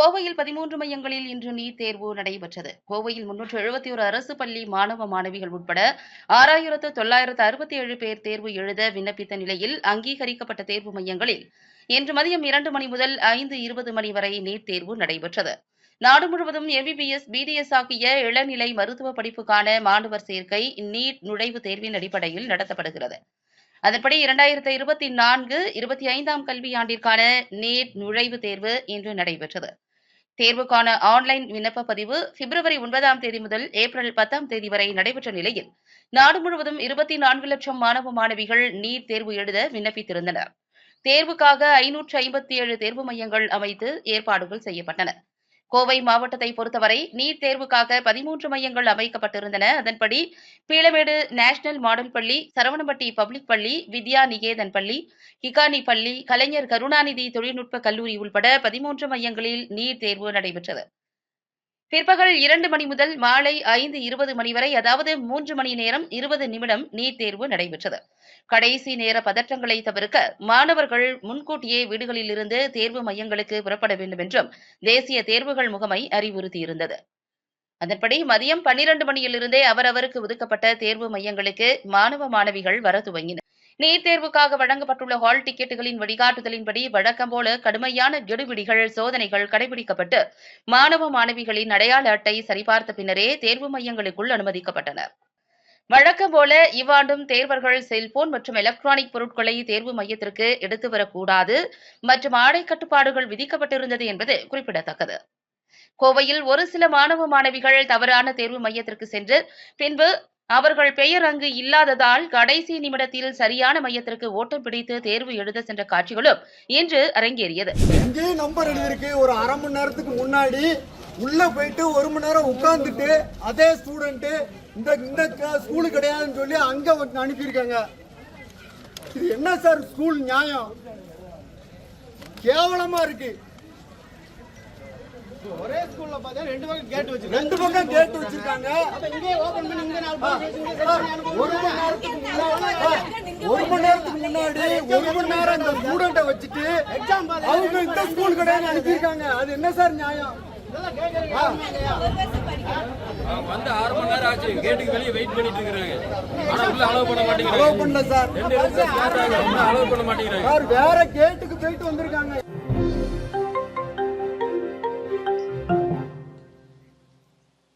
கோவையில் பதிமூன்று மையங்களில் இன்று நீட் தேர்வு நடைபெற்றது. கோவையில் முன்னூற்று எழுபத்தி ஒரு அரசு பள்ளி மாணவ மாணவிகள் உட்பட ஆறாயிரத்து தொள்ளாயிரத்து அறுபத்தி ஏழு பேர் தேர்வு எழுத விண்ணப்பித்த நிலையில் அங்கீகரிக்கப்பட்ட தேர்வு மையங்களில் இன்று மதியம் இரண்டு மணி முதல் ஐந்து இருபது மணி வரை நீட் தேர்வு நடைபெற்றது. நாடு முழுவதும் எம்பிபிஎஸ் பிடிஎஸ் ஆகிய இளநிலை மருத்துவ படிப்புக்கான மாணவர் சேர்க்கை நீட் நுழைவுத் தேர்வின் அடிப்படையில் நடத்தப்படுகிறது. அதன்படி இரண்டாயிரத்தி இருபத்தி நான்கு இருபத்தி ஐந்தாம் கல்வியாண்டிற்கான நீட் நுழைவுத் தேர்வு இன்று நடைபெற்றது. தேர்வுக்கான ஆன்லைன் விண்ணப்ப பதிவு பிப்ரவரி ஒன்பதாம் தேதி முதல் ஏப்ரல் பத்தாம் தேதி வரை நடைபெற்ற நிலையில் நாடு முழுவதும் இருபத்தி நான்கு லட்சம் மாணவ மாணவிகள் நீட் தேர்வு எழுத விண்ணப்பித்திருந்தனர். தேர்வுக்காக ஐநூற்று ஐம்பத்தி ஏழு தேர்வு மையங்கள் அமைத்து ஏற்பாடுகள் செய்யப்பட்டன. கோவை மாவட்டத்தை பொறுத்தவரை நீட் தேர்வுக்காக பதிமூன்று மையங்கள் அமைக்கப்பட்டிருந்தன. அதன்படி பீளமேடு நேஷனல் மாடல் பள்ளி சரவணம்பட்டி பப்ளிக் பள்ளி வித்யா நிகேதன் பள்ளி ஹிகானி பள்ளி கலைஞர் கருணாநிதி தொழில்நுட்ப கல்லூரி உள்பட பதிமூன்று மையங்களில் நீட் தேர்வு நடைபெற்றது. பிற்பகல் இரண்டு மணி முதல் மாலை ஐந்து இருபது மணி வரை அதாவது மூன்று மணி நேரம் இருபது நிமிடம் நீட் தேர்வு நடைபெற்றது. கடைசி நேர பதற்றங்களை தவிர்க்க மாணவர்கள் முன்கூட்டியே வீடுகளிலிருந்து தேர்வு மையங்களுக்கு புறப்பட வேண்டும் என்றும் தேசிய தேர்வுகள் முகமை அறிவுறுத்தியிருந்தது. அதன்படி மதியம் பன்னிரண்டு மணியிலிருந்தே அவரவருக்கு ஒதுக்கப்பட்ட தேர்வு மையங்களுக்கு மாணவ மாணவிகள் வர துவங்கினர். நீட் தேர்வுக்காக வழங்கப்பட்டுள்ள ஹால் டிக்கெட்டுகளின் வழிகாட்டுதலின்படி வழக்கம் போல கடுமையான கெடுபிடிகள் சோதனைகள் கடைபிடிக்கப்பட்டு மாணவ மாணவிகளின் அடையாள அட்டை சரிபார்த்த பின்னரே தேர்வு மையங்களுக்குள் அனுமதிக்கப்பட்டனர் வழக்கம் போல இவ்வாண்டும் தேர்வர்கள் செல்போன் மற்றும் எலக்ட்ரானிக் பொருட்களை தேர்வு மையத்திற்கு எடுத்து வரக்கூடாது. மற்றும் ஆடை கட்டுப்பாடுகள் விதிக்கப்பட்டிருந்தது என்பது குறிப்பிடத்தக்கது. கோவையில் ஒரு சில மாணவ மாணவிகள் தவறான தேர்வு மையத்திற்கு சென்று பின்பு அவர்கள் பெயர் அங்கு இல்லாததால் கடைசி நிமிடத்தில் சரியான மையத்திற்கு ஓட்டம் பிடித்து தேர்வு எழுத சென்ற காட்சிகளும் இன்று அரங்கேறியது. இங்கேயும் நம்பர் எழுதியிருக்கு. ஒரு அரை மணி நேரத்துக்கு முன்னாடி உள்ள போயிட்டு ஒரு மணி நேரம் உட்கார்ந்துட்டு அதே ஸ்டூடெண்ட் இந்த இந்த க- ஸ்கூலு கிடையாதுன்னு சொல்லி அங்க அனுப்பியிருக்காங்க. இது என்ன சார் ஸ்கூல் நியாயம்? கேவலமா இருக்கு. ஒரே ஸ்கூல்ல பார்த்தா ரெண்டு பக்கம் கேட் வச்சிருக்காங்க. ரெண்டு பக்கம் கேட் வச்சிருக்காங்க. அப்ப இங்கே ஓபன் பண்ணி இங்க நாலு பேர் பேசி இங்க செட் பண்ணி அனுப்புங்க. ஒரு மணி நேரத்துக்கு முன்னாடி ஒரு மணி நேரத்துக்கு முன்னாடி ஒரு மணி நேரம் இந்த ஸ்டூடெண்ட்டை வச்சுட்டு எக்ஸாம் அவங்க இந்த ஸ்கூல் கிடையாது அனுப்பியிருக்காங்க. அது என்ன சார் நியாயம்? வந்து ஆறு மணி நேரம் ஆச்சு. கேட்டுக்கு வெளியே வெயிட் பண்ணிட்டு இருக்காங்க ஆனா உள்ள அலோவ் பண்ண மாட்டேங்கிறாங்க. அலோவ் பண்ணல சார். ரெண்டு அலோவ் பண்ண மாட்டேங்கிறாங்க. சார் வேற கேட்டுக்கு போயிட்டு வந்திருக்காங்க.